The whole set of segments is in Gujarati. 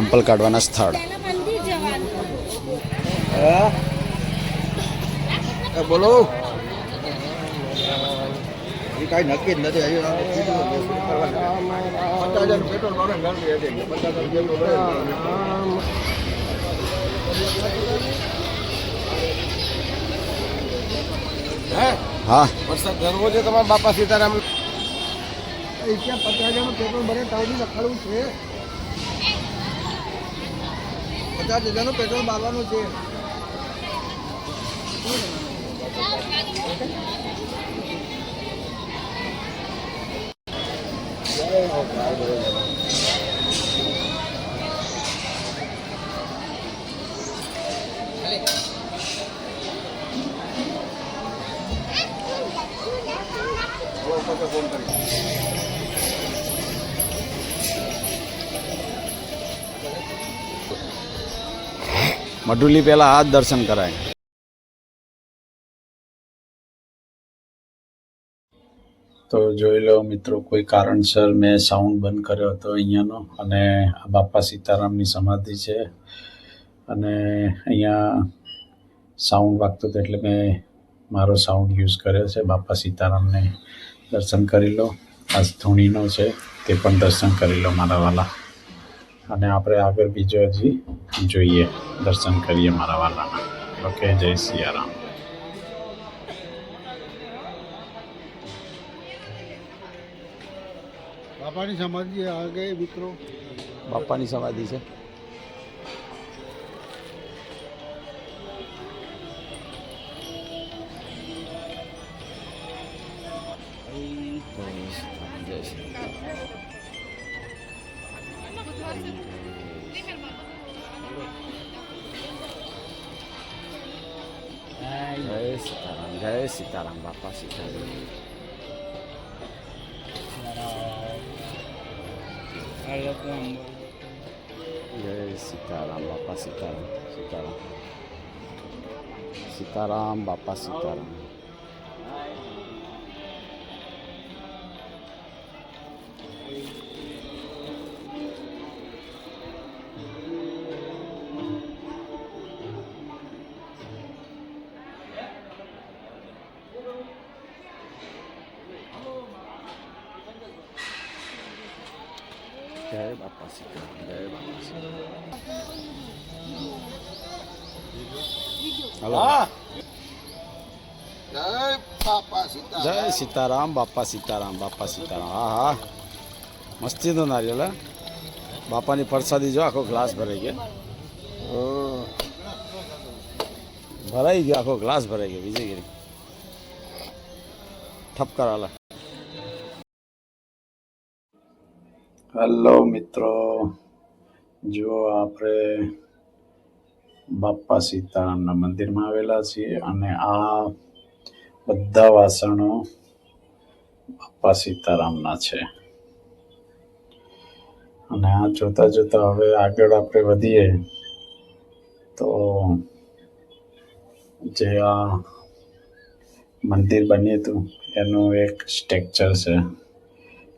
ચંપલ કાઢવાના સ્થળ એ બોલો એ કાંઈ નક્કી જ નથી હજી આપણે કીધું કે શું કરવાનું. પચાસ હજાર પેટ્રોલ ભાડે ગણતરી હતી. પચાસ હજાર પેટ્રોલ ભાડે. હે હા વરસાદ ધરવો છે તમારા બાપા સીતારામ ત્યાં પચાસ હજારનું પેટ્રોલ ભરે તાવથી લખાડવું છે પચાસ હજારનું પેટ્રોલ મારવાનું છે. ફોન કરી મઢુલી પહેલાં હાથ દર્શન કરાય. તો જોઈ લો મિત્રો, કોઈ કારણસર મેં સાઉન્ડ બંધ કર્યો હતો અહીંયાનો અને આ બાપા સીતારામની સમાધિ છે. અને અહીંયા સાઉન્ડ વાગતો હતો એટલે મેં મારો સાઉન્ડ યુઝ કર્યો છે. બાપા સીતારામને દર્શન કરી લો. આ ધૂણીનો છે, તે પણ દર્શન કરી લો મારા વાલા. અને આપણે આગળ બીજો હજી જોઈએ. દર્શન કરીએ મારા વાલાના. ઓકે જય સિયારામ. બાપાની સમાધિ આ ગઈ મિત્રો. બાપાની સમાધિ છે. જય સીતારામ જય સીતારામ બાપા સીતારામ જય સીતારામ બાપા સીતારામ સીતારામ સીતારામ બાપા સીતારામ જય બાપા સીતારામ જય બાપા હલો જય બાપા સીતા જય સીતારામ, બાપા સીતારામ. બાપા સીતારામ હા હા મસ્તીનો નારિયેલ બાપાની પ્રસાદી જો આખો ગ્લાસ ભરાઈ ગયો. ભરાઈ ગયો, આખો ગ્લાસ ભરાઈ ગયો, વિજયગીરી. ઠપકર હાલા હેલો મિત્રો જો આપણે બાપા સીતારામના મંદિરમાં આવેલા છીએ અને આ બધા વાસણો બાપા સીતારામના છે. અને આ જોતા જોતા હવે આગળ આપણે વધીએ તો જે આ મંદિર બન્યું હતું, એનું એક સ્ટ્રક્ચર છે.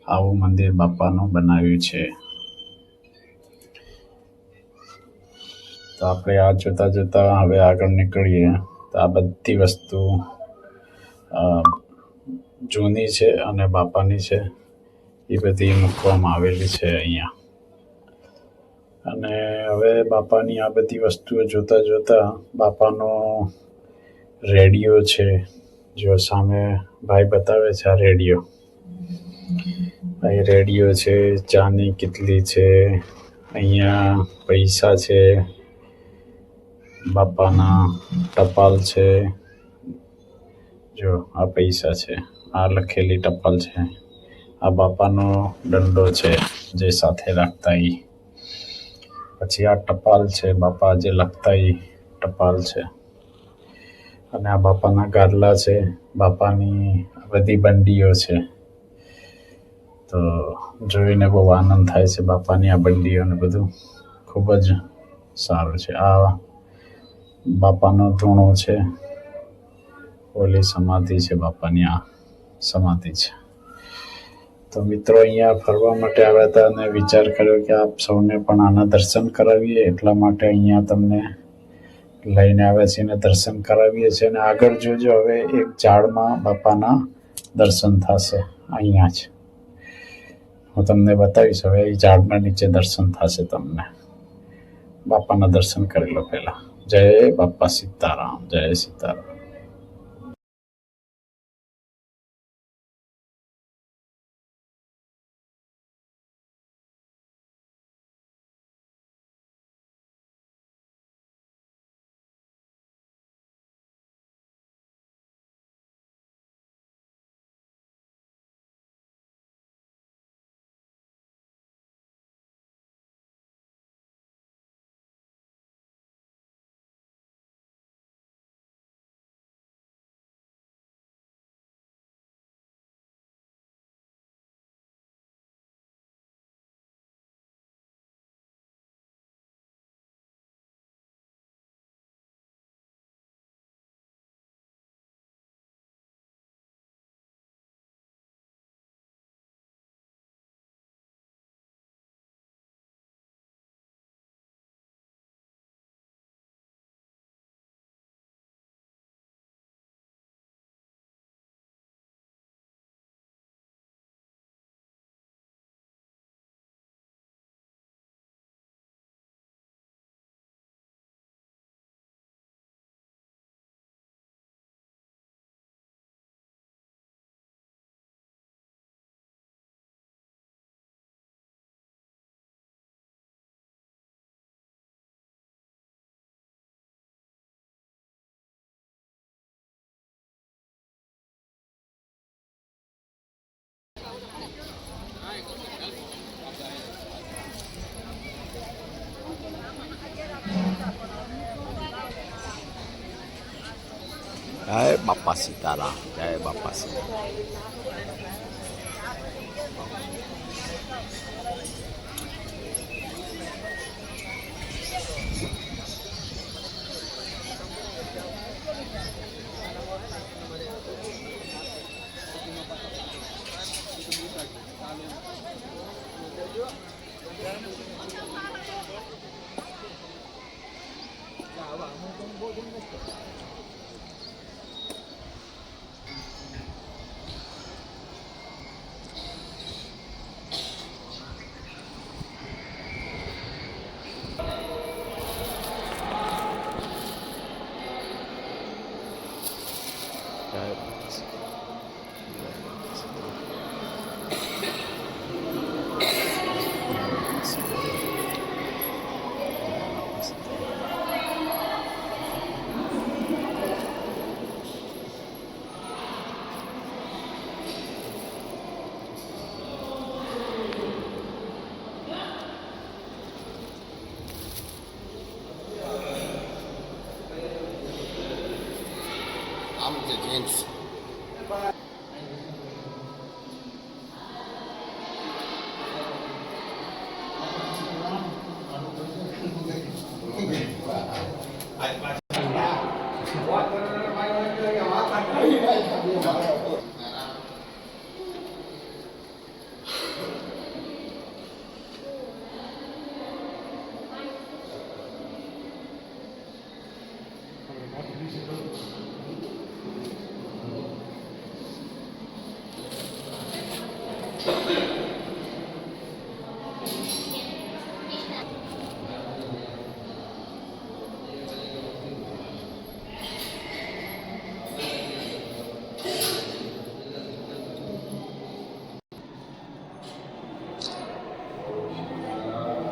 આવું મંદિર બાપાનું બનાવ્યું છે. તો આપણે આ જોતા જોતા હવે આગળ નીકળીએ. તો આ બધી વસ્તુ જૂની છે અને બાપાની છે. એ બધી મૂકવામાં આવેલી છે અહીંયા. અને હવે બાપાની આ બધી વસ્તુઓ જોતા જોતા બાપાનો રેડિયો છે. જો સામે ભાઈ બતાવે છે આ રેડિયો. અહીં રેડિયો છે, ચાની કિટલી છે, અહીંયા પૈસા છે, બાપાના ટપાલ છે. જો આ પૈસા છે, આ લખેલી ટપાલ છે. આ બાપાનો દંડો છે જે સાથે રાખતા એ પછી આ ટપાલ છે, બાપા જે લખતા એ ટપાલ છે. અને આ બાપાના ગાદલા છે, બાપાની બધી બંડીઓ છે. તો જોઈને બહુ આનંદ થાય છે બાપાની આ બંડીઓને બધું. ખૂબ જ સારું છે. આ બાપાનો ધૂણો છે. ઓલી સમાધિ છે બાપાની, આ સમાધિ છે. તો મિત્રો અહીંયા ફરવા માટે આવ્યા હતા અને વિચાર કર્યો કે આપ સૌને પણ આના દર્શન કરાવીએ. એટલા માટે અહીંયા તમને લઈને આવ્યા છીએ અને દર્શન કરાવીએ છીએ. અને આગળ જોજો, હવે એક ઝાડમાં બાપાના દર્શન થશે. અહીંયા જ. હું તમને બતાવીશ, હવે એ ઝાડના નીચે દર્શન થશે તમને. બાપાના દર્શન કરી લો પહેલા. જય બાપા સીતારામ, જય સીતારામ. બાપા સીતારામ જય બાપા સીતારામ જય બાપા સીતારામ. આમ છે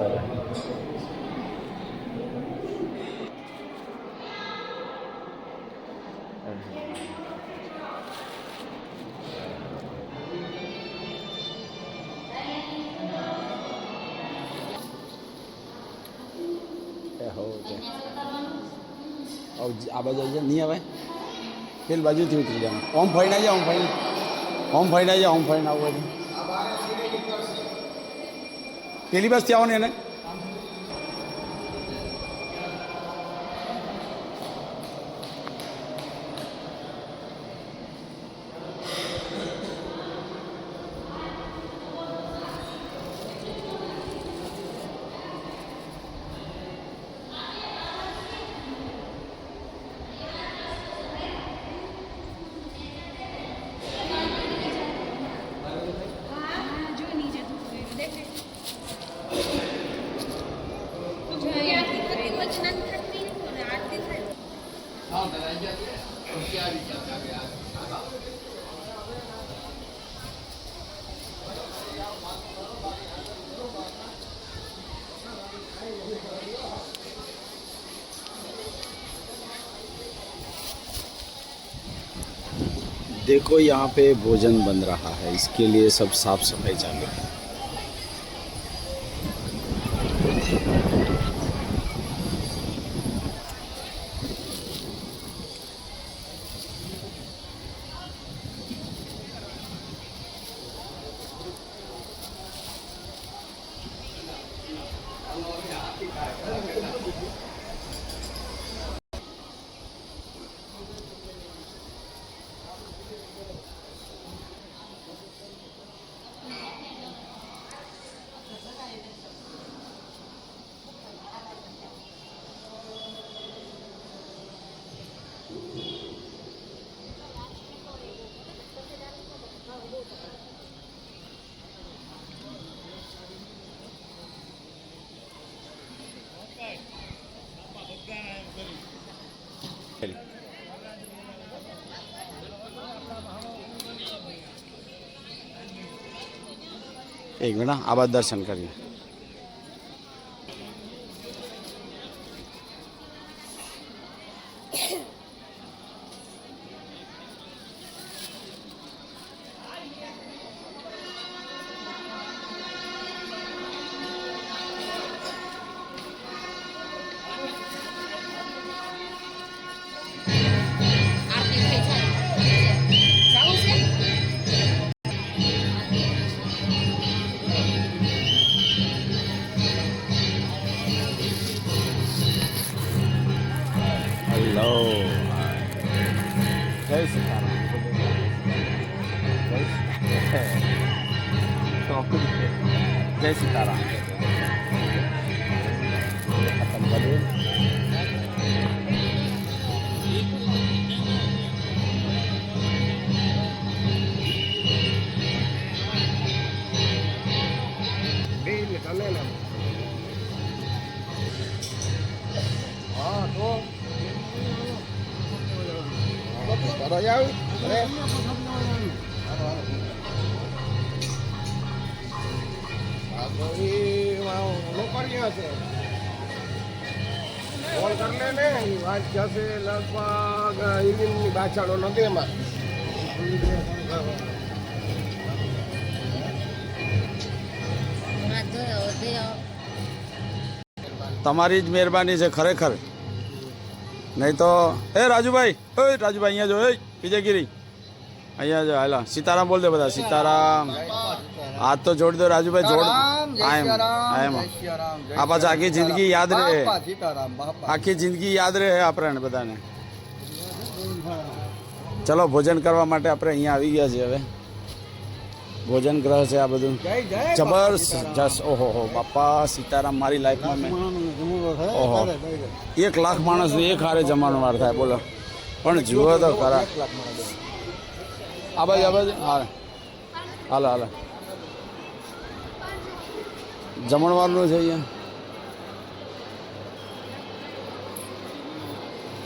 જેન્ટ્સ આ બાજુ આવી જાય નહીં આવે? પેલી બાજુથી ઉતરી જાય ઓમ ફરીને આવી જાય ઓમ ફરીને. ઓમ ફરીને આવી જાય ઓમ ફરીને આવું બધું પેલી બસથી આવો देखो यहाँ पे भोजन बन रहा है। इसके लिए सब साफ़ सफ़ाई चालू है। એક મિનિટ આ બાદ દર્શન કરીએ. તારો આવ અરે નોકરીયા છે ફોન કરી લે ને વાત જશે લગભગ ઇલિમની બાછાડો નથી એમાં તમારી જ મહેરબાની છે ખરેખર. નહીં તો એ રાજુભાઈ ઓય રાજુભાઈ અહીંયા જો એ વિજયગીરી. અહીંયા જો હાલા સીતારામ બોલ દે બધા સીતારામ. હાથ તો જોડી દો રાજુભાઈ જોડ. આમ આમ. આ પાછા આખી જિંદગી યાદ રહે. આખી જિંદગી યાદ રહે આપણે બધાને. ચલો ભોજન કરવા માટે આપણે અહીંયા આવી ગયા છીએ હવે. ભોજન ગ્રહ છે આ બધું. જબરજસ્ત. ઓહો હો બાપા સીતારામ મારી લાઈફમાં મેં ઓહો. એક લાખ માણસનું એક હારે જમવાનું વાર થાય બોલો. પણ જુઓ તો ખરા. આ બાજુ આ બાજુ. હા. હાલો હાલો. જમણવારનું છે અહીંયા.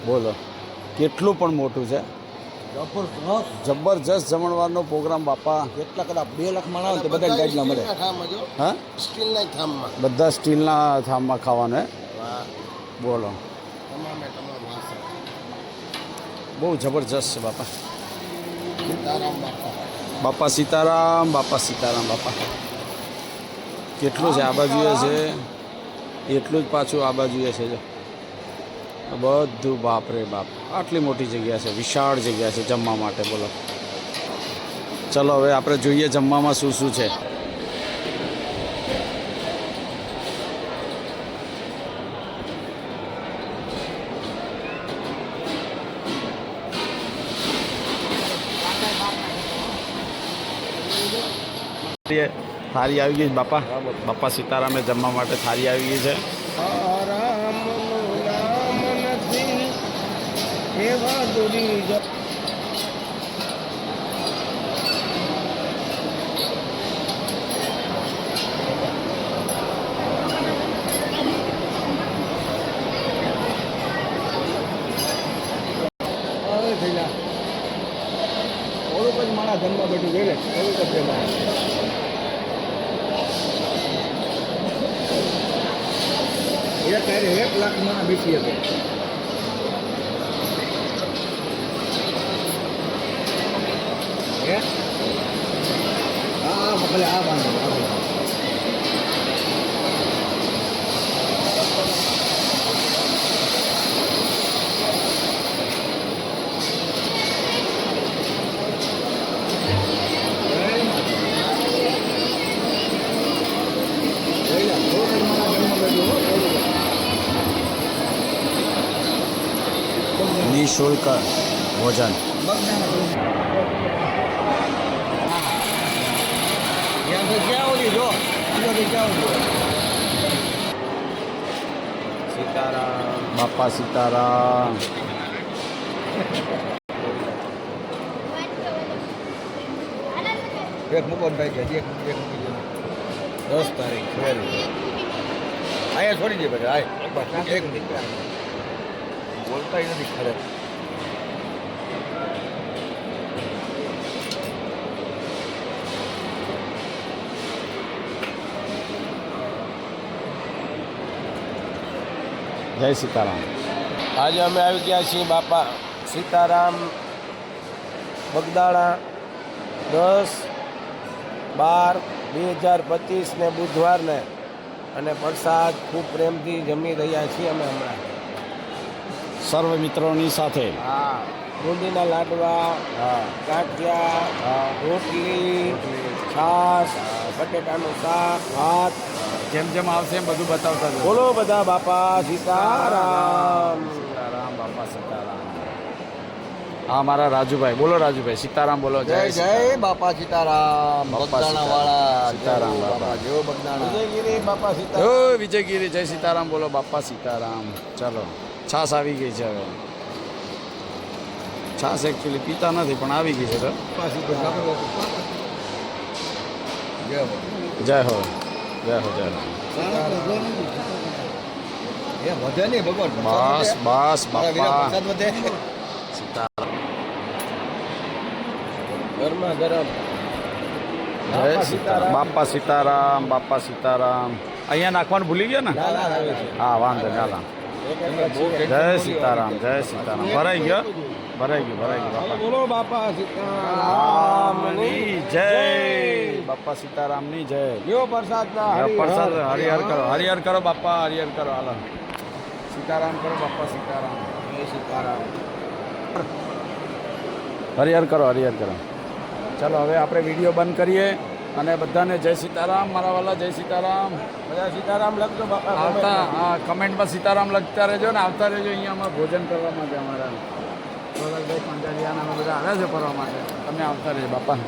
બોલો. કેટલું પણ મોટું છે. જબરજસ્ત. જમણવારનો પ્રોગ્રામ બાપા. કેટલા કદાચ બે લાખ માણસ તો બધા ગાઈડના મળે. હા? સ્ટીલના થામમાં બધા સ્ટીલના થામમાં ખાવાનું હે? બોલો. બહુ જબરજસ્ત છે બાપા. સીતારામ બાપા. બાપા સીતારામ બાપા સીતારામ બાપા. કેટલું છે? આ બાજુએ છે. એટલું જ પાછું આ બાજુએ છે જો. બધું બાપ રે બાપ. આટલી મોટી જગ્યા છે, વિશાળ જગ્યા છે જમવા માટે, બોલો. ચલો, હવે આપણે જોઈએ જમવામાં શું શું છે. થાળી આવી ગઈ બાપા. બાપા સીતારામે જમવા માટે થાળી આવી ગઈ છે. એવા દુરી જ અરે થયેલા થોડુંક જ મારા ધનમાં બેઠું છે ને થોડુંક જ એમાં એક હારે એક લાખમાં બેસી હતો નિઃશુલ્ક ભોજન સીતારામ બાપા સીતારામ એક મૂકો ને ભાઈ છે એક એક દસ તારીખ ફેરી અહીંયા છોડી દે બધા એક મિનિટ બોલતાય નથી ખરે જય સીતારામ. આજે અમે આવી ગયા છીએ બાપા સીતારામ બગદાણા દસ બાર બે હજાર પચીસને બુધવારને અને પ્રસાદ ખૂબ પ્રેમથી જમી રહ્યા છીએ અમે હમણાં. સર્વ મિત્રોની સાથે. હા બુંદીના લાડવા હા. ગાંઠિયા રોટલી છાશ બટેટાનું શાક ભાત જેમ જેમ આવશે એમ બધું બતાવતા જજો. બોલો બધા બાપા સીતારામ. સીતારામ બાપા સીતારામ. હા મારા રાજુભાઈ. બોલો રાજુભાઈ સીતારામ બોલો જય જય બાપા સીતારામ. બગદાણા વાળા સીતારામ. જય બાપા. જેવો બગદાણા. વિજયગીરી બાપા સીતારામ. વિજયગીરી જય સીતારામ. બોલો બાપા સીતારામ. ચલો છાસ આવી ગઈ છે હવે. છાસ એકચ્યુઅલી પીતા નથી પણ આવી ગઈ છે સર જય હો. જય હો જય હો જય હો એ વધે નહીં ભગવાન. બસ બસ બાપા. સીતારામ ગરમા ગરમ. જય સીતારામ. બાપા સીતારામ બાપા સીતારામ. અહીંયા નાખવાનું ભૂલી ગયા ને? હા વાંધો ચાલા. જય સીતારામ જય સીતારામ. ભરાઈ ગયો? ભરાઈ ગયું ભરાઈ ગયું બાપા. બોલો બાપા સીતારામની જય. બાપા સીતારામની જય. લ્યો પ્રસાદ પ્રસાદ હરિહર કરો હરિહર કરો બાપા હરિહર કરો હાલ. સીતારામ કરો બાપા સીતારામ. સીતારામ. હરિહર કરો હરિહર કરો. ચાલો હવે આપણે વીડિયો બંધ કરીએ અને બધાને જય સીતારામ મારા વાલા જય સીતારામ. બધા સીતારામ લખજો બાપા આવતા હા કમેન્ટમાં સીતારામ લખતા રહેજો ને આવતા રહેજો અહીંયા અમારે ભોજન કરવા માટે અમારા. ગોરખભાઈ પંજાબિયાના અમે બધા આવ્યા છે ફરવા માટે. તમે આવતા રહેજો બાપા.